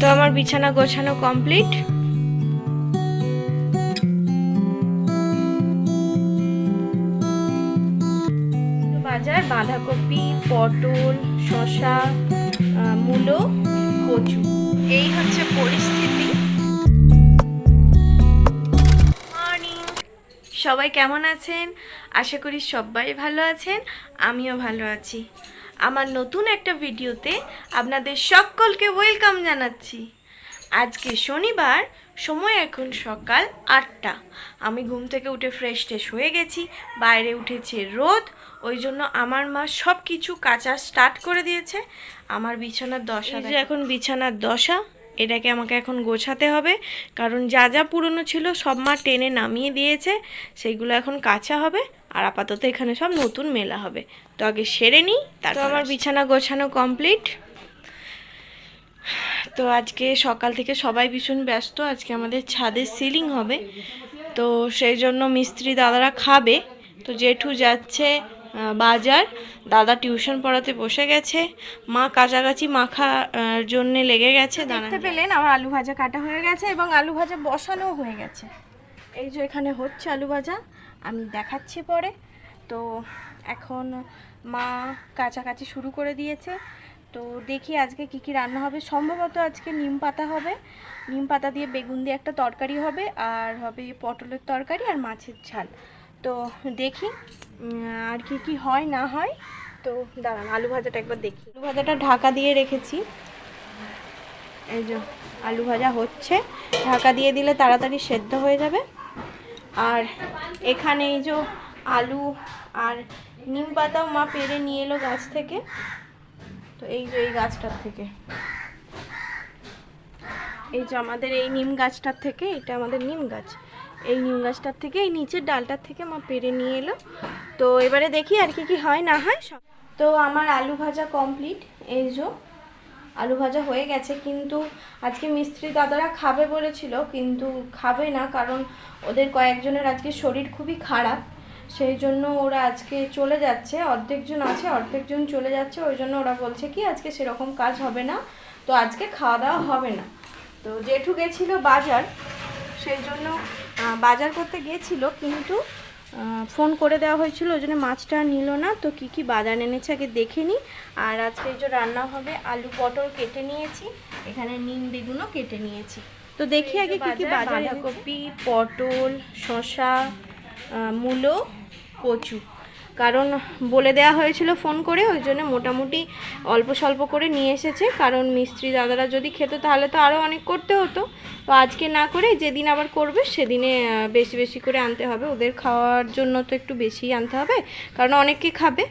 তো আমার বিছানা গোছানো কমপ্লিট। বাজার বাঁধাকপি পটল আহ, মূলো কচু। এই হচ্ছে পরিস্থিতি। সবাই কেমন আছেন? আশা করি সবাই ভালো আছেন আমিও ভালো আছি। আমার নতুন একটা ভিডিওতে আপনাদের সকলকে ওয়েলকাম জানাচ্ছি। আজকে শনিবার সময় এখন সকাল আটটা। আমি ঘুম থেকে উঠে ফ্রেশ ট্রেশ হয়ে গেছি বাইরে উঠেছে রোদ ওই জন্য আমার মা সব কিছু কাচা স্টার্ট করে দিয়েছে। আমার বিছানার দশা যে এখন বিছানার দশা এটাকে আমাকে এখন গোছাতে হবে কারণ যা যা পুরনো ছিল সব মা টেনে নামিয়ে দিয়েছে সেইগুলো এখন কাঁচা হবে। আর আপাতত এখানে সব নতুন মেলা হবে। তো আগে সেরে নিই তারপর আমার বিছানা গোছানো কমপ্লিট। তো আজকে সকাল থেকে সবাই ভীষণ ব্যস্ত আজকে আমাদের ছাদের সিলিং হবে। তো সেই জন্য মিস্ত্রি দাদারা খাবে। তো জেঠু যাচ্ছে বাজার। দাদা টিউশন পড়াতে বসে গেছে। মা কাছাকাছি মাখার জন্য লেগে গেছে দেখতে পেলেন আমার আলু ভাজা কাটা হয়ে গেছে এবং আলু ভাজা বসানো হয়ে গেছে। এই যে এখানে হচ্ছে আলু ভাজা। আমি দেখাচ্ছি পরে। তো এখন মা কাছাকাছি শুরু করে দিয়েছে। তো দেখি আজকে কি কি রান্না হবে। সম্ভবত আজকে নিম পাতা হবে। নিম পাতা দিয়ে বেগুন দিয়ে একটা তরকারি হবে, আর হবে পটলের তরকারি আর মাছের ঝাল। তো দেখি আর কি কি হয়, না হয়। তো দাঁড়ান, আলু ভাজাটা একবার দেখি। আলু ভাজাটা ঢাকা দিয়ে রেখেছি। এই যে আলু ভাজা হচ্ছে। ঢাকা দিয়ে দিলে তাড়াতাড়ি সেদ্ধ হয়ে যাবে। আর এখানে এই যে আলু আর নিম পাতাও মা পেরে নিয়ে এলো গাছ থেকে। তো এই যে এই গাছটার থেকে। এই যে আমাদের এই নিম গাছটার থেকে, এটা আমাদের নিম গাছ। এই নিম গাছটার থেকে, এই নিচের ডালটার থেকে মা পেরে নিয়ে এলো। তো এবারে দেখি আর কি কি হয়, না হয় সব। তো আমার আলু ভাজা কমপ্লিট এই যে। আলু ভাজা হয়ে গেছে, কিন্তু আজকে মিস্ত্রি দাদারা খাবে বলেছিল, কিন্তু খাবে না কারণ ওদের কয়েকজনের আজকে শরীর খুবই খারাপ। সেই জন্য ওরা আজকে চলে যাচ্ছে, অর্ধেকজন আছে, অর্ধেকজন চলে যাচ্ছে, ওই জন্য ওরা বলছে কি, আজকে সেরকম কাজ হবে না, তো আজকে খাওয়া দাওয়া হবে না। তো জেঠু গেছিল বাজার, সেই জন্য বাজার করতে গিয়েছিল কিন্তু ফোন করে দেওয়া হয়েছিল ওই জন্য মাছটা নিল না। তো কি কি বাজার এনেছে আগে দেখে নিই আর আজকে এই যে রান্না হবে আলু পটল কেটে নিয়েছি। এখানে নিম বেগুনও কেটে নিয়েছি। তো দেখি আগে কি কি বাজার বাঁধাকপি পটল শশা মূলো কচু। কারণ বলে দেওয়া হয়েছিল ফোন করে, ওই জন্য মোটামুটি অল্প স্বল্প করে নিয়ে এসেছে। কারণ মিস্ত্রি দাদারা যদি খেত তাহলে তো আরও অনেক করতে হতো। তো আজকে না করে যেদিন আবার করবে সেদিনে বেশি বেশি করে আনতে হবে। ওদের খাওয়ার জন্য তো একটু বেশি আনতে হবে, কারণ অনেকে খাবে।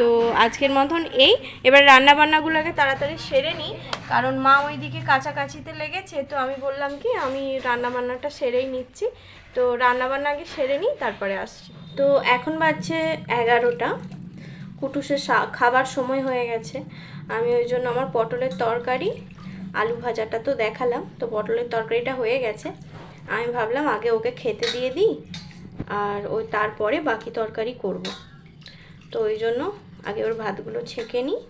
তো আজকের মতন এই। এবার রান্না বান্নাগুলোকে তাড়াতাড়ি সেরে নিই, কারণ মা ওইদিকে কাছাকাছিতে লেগেছে। তো আমি বললাম কি, আমি রান্না বান্নাটা সেরেই নিচ্ছি। তো রান্না বান্না আগে সেরে নিই, তারপরে আসছি। তো এখন বাজছে এগারোটা। কুটুসের খাবার সময় হয়ে গেছে। আমি ওই জন্য আমার পটলের তরকারি, আলু ভাজাটা তো দেখালাম, তো পটলের তরকারিটা হয়ে গেছে। আমি ভাবলাম আগে ওকে খেতে দিয়ে দিই, আর ওই তারপরে বাকি তরকারি করব। তো ওই জন্য আগে ওর ভাতগুলো ছেঁকে নিই,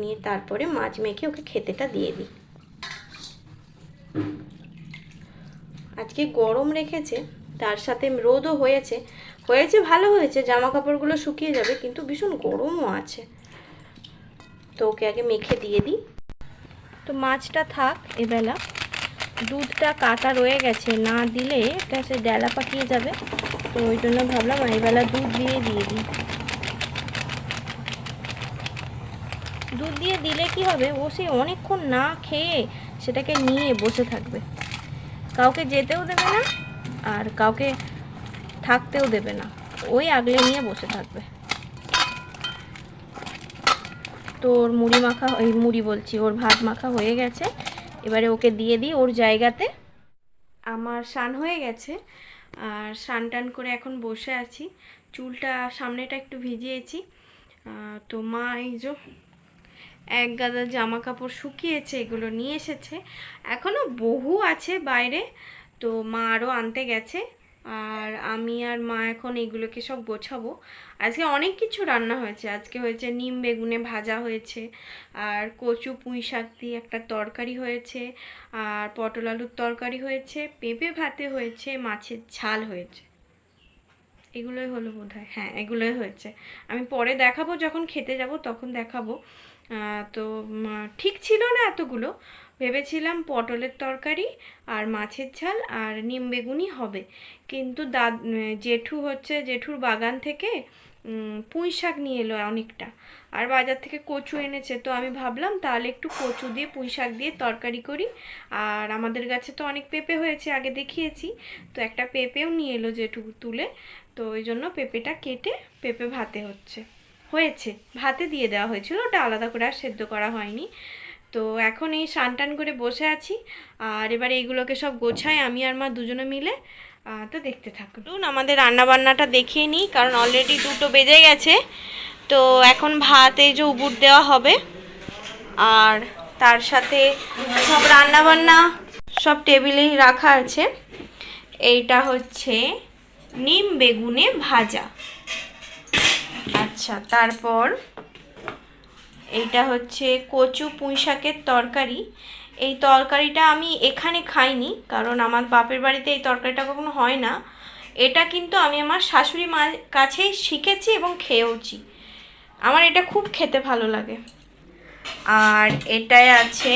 নিয়ে তারপরে মাছ মেখে ওকে খেতেটা দিয়ে দিই। আজকে গরম রেখেছে, তার সাথে রোদও হয়েছে হয়েছে, ভালো হয়েছে জামা কাপড়গুলো শুকিয়ে যাবে, কিন্তু ভীষণ গরমও আছে। তো ওকে আগে মেখে দিয়ে দিই। তো মাছটা থাক, এবেলা। দুধটা কাটা রয়ে গেছে, না দিলে এটা সে ডেলা পাকিয়ে যাবে। তো ওই জন্য ভাবলাম এবেলা দুধ দিয়ে দিয়ে দিই। দুধ দিয়ে দিলে কি হবে? ও সে অনেকক্ষণ না খেয়ে সেটাকে নিয়ে বসে থাকবে। কাউকে যেতেও দেবে না, আর কাউকে থাকতেও দেবে না। ওই আগলে নিয়ে বসে থাকবে। তো ওর মুড়ি মাখা, এই মুড়ি বলছি, ওর ভাত মাখা হয়ে গেছে। এবারে ওকে দিয়ে দিই ওর জায়গাতে। আমার স্নান হয়ে গেছে। আর স্নান টান করে এখন বসে আছি। চুলটা সামনেটা একটু ভিজিয়েছি। তো মা এই যে এক গাদা জামা কাপড় শুকিয়েছে, এগুলো নিয়ে এসেছে। এখনও বহু আছে বাইরে। তো মা আরও আনতে গেছে। আর আমি আর মা এখন এগুলোকে সব গোছাবো। আজকে অনেক কিছু রান্না হয়েছে। আজকে হয়েছে নিম বেগুনে ভাজা হয়েছে, আর কচু পুঁই শাক দিয়ে একটা তরকারি হয়েছে, আর পটল আলুর তরকারি হয়েছে, পেঁপে ভাতে হয়েছে, মাছের ঝাল হয়েছে। এগুলোই হলো বোধ হয় হ্যাঁ এগুলোই হয়েছে। আমি পরে দেখাবো, যখন খেতে যাব তখন দেখাবো। তো ঠিক ছিল না এতগুলো। ভেবেছিলাম পটলের তরকারি আর মাছের ঝাল আর নিম বেগুনি হবে। কিন্তু দাদ জেঠু হচ্ছে, জেঠুর বাগান থেকে পুঁই শাক নিয়ে এলো অনেকটা। আর বাজার থেকে কচু এনেছে, তো আমি ভাবলাম তাহলে একটু কচু দিয়ে, পুঁই শাক দিয়ে তরকারি করি। আর আমাদের গাছে তো অনেক পেঁপে হয়েছে, আগে দেখিয়েছি। তো একটা পেঁপেও নিয়ে এলো জেঠু তুলে। তো ওই জন্য পেঁপেটা কেটে, পেঁপে ভাতে হচ্ছে। হয়েছে। ভাতে দিয়ে দেওয়া হয়েছিল, ওটা আলাদা করে আর সেদ্ধ করা হয়নি। তো এখন এই স্নান টান করে বসে আছি। আর এবার এইগুলোকে সব গোছাই আমি আর মা দুজনে মিলে তো দেখতে থাকুন। আমাদের রান্নাবান্নাটা দেখিয়ে নিই, কারণ অলরেডি দুটো বেজে গেছে। তো এখন ভাত এই যে উবুর দেওয়া হবে। আর তার সাথে সব রান্নাবান্না সব টেবিলেই রাখা আছে। এইটা হচ্ছে নিম বেগুনে ভাজা। আচ্ছা তারপর এইটা হচ্ছে কচু পুঁই শাকের তরকারি। এই তরকারিটা আমি এখানে খাইনি, কারণ আমার বাপের বাড়িতে এই তরকারিটা কখনো হয় না। এটা কিন্তু আমি আমার শাশুড়ি মার কাছেই শিখেছি এবং খেয়েওছি। আমার এটা খুব খেতে ভালো লাগে। আর এটায় আছে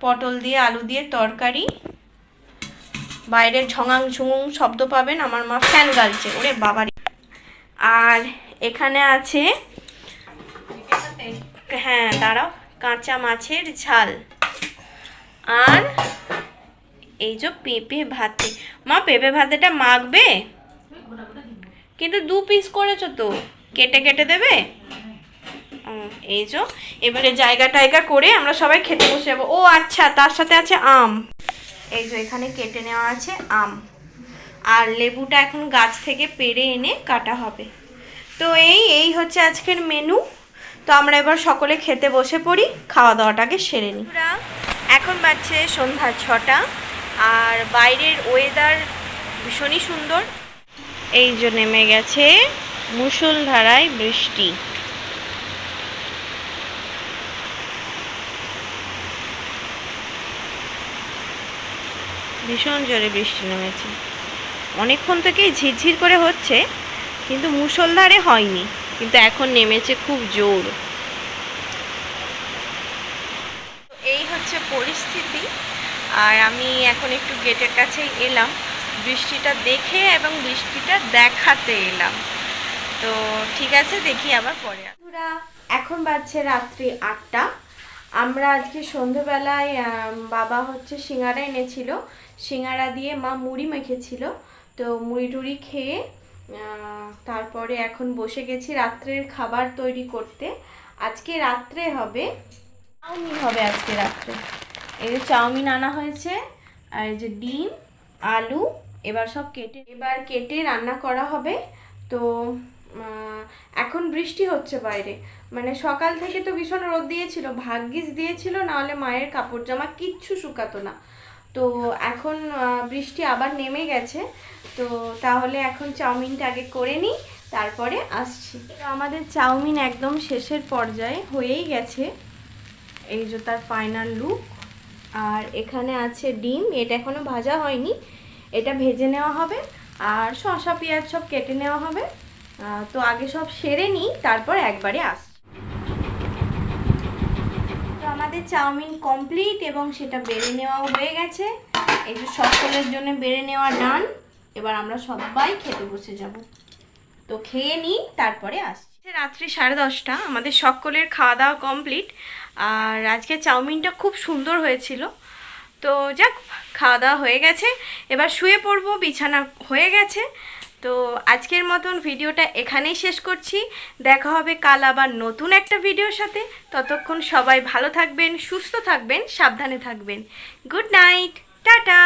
পটল দিয়ে আলু দিয়ে তরকারি। বাইরে ঝঙাং ঝুঙুং শব্দ পাবেন আমার মা ফ্যান গালছে, ওরে বাবারি। আর এখানে আছে হ্যাঁ দাঁড়াও, কাঁচা মাছের ঝাল। আর এই যে পেঁপে ভাতে। মা, পেঁপে ভাতেটা মাখবে? কিন্তু দু পিস করেছ তো। কেটে কেটে দেবে? এই যে, এবারে জায়গা টায়গা করে আমরা সবাই খেতে বসে যাব। ও আচ্ছা তার সাথে আছে আম। এই যে এখানে কেটে নেওয়া আছে আম। আর লেবুটা এখন গাছ থেকে পেড়ে এনে কাটা হবে। তো এই এই হচ্ছে আজকের মেনু তো আমরা এবার সকলে খেতে বসে পড়ি খাওয়া দাওয়াটাকে সেরে নিই। এখন বাজছে সন্ধ্যা ছটা আর বাইরের ওয়েদার ভীষণই সুন্দর। এই যে নেমে গেছে মুষলধারায় বৃষ্টি। ভীষণ জোরে বৃষ্টি নেমেছে। অনেকক্ষণ থেকেই ঝিরঝির করে হচ্ছে, কিন্তু মুষলধারে হয়নি, কিন্তু এখন নেমেছে খুব জোর। এই হচ্ছে পরিস্থিতি। আর আমি এখন একটু গেটের কাছেই এলাম, বৃষ্টিটা দেখে এবং বৃষ্টিটা দেখাতে এলাম। তো ঠিক আছে, দেখি আবার পরে। এখন বাজছে রাত্রি আটটা। আমরা আজকে সন্ধেবেলায় বাবা হচ্ছে সিঙ্গারা এনেছিল। সিঙ্গারা দিয়ে মা মুড়ি মেখেছিল। তো মুড়ি টুড়ি খেয়ে তারপরে এখন বসে গেছি রাত্রের খাবার তৈরি করতে। আজকে রাত্রে হবে, চাউমিন হবে আজকে রাত্রে। এই যে চাউমিন আনা হয়েছে, আর যে ডিম, আলু, এবার সব কেটে, এবার কেটে রান্না করা হবে। তো এখন বৃষ্টি হচ্ছে বাইরে। মানে সকাল থেকে তো ভীষণ রোদ দিয়েছিল, ভাগ্যিস দিয়েছিল, নাহলে মায়ের কাপড় জামা কিচ্ছু শুকাতো না। তো এখন বৃষ্টি আবার নেমে গেছে। তো তাহলে এখন চাউমিনটা আগে করে নিই, তারপরে আসছি। আমাদের চাউমিন একদম শেষের পর্যায়ে হয়েই গেছে। এই যে তার ফাইনাল লুক আর এখানে আছে ডিম, এটা এখনও ভাজা হয়নি। এটা ভেজে নেওয়া হবে, আর শসা, পেঁয়াজ সব কেটে নেওয়া হবে। তো আগে সব সেরে নিই, তারপর একবারে আসছি তো আমাদের চাউমিন কমপ্লিট এবং সেটা বেড়ে নেওয়াও হয়ে গেছে। এই যে সকলের জন্য বেড়ে নেওয়া ডান, এবার আমরা সবাই খেতে বসে যাব। তো খেয়ে নিই, তারপরে আসছি। রাত্রি সাড়ে দশটা, আমাদের সকলের খাওয়া দাওয়া কমপ্লিট আর আজকে চাউমিনটা খুব সুন্দর হয়েছিল। তো যাক খাওয়া দাওয়া হয়ে গেছে। এবার শুয়ে পড়ব, বিছানা হয়ে গেছে। তো আজকের মতন ভিডিওটা এখানেই শেষ করছি। দেখা হবে কাল আবার নতুন একটা ভিডিওর সাথে। ততক্ষণ সবাই ভালো থাকবেন, সুস্থ থাকবেন, সাবধানে থাকবেন। Good night, tata!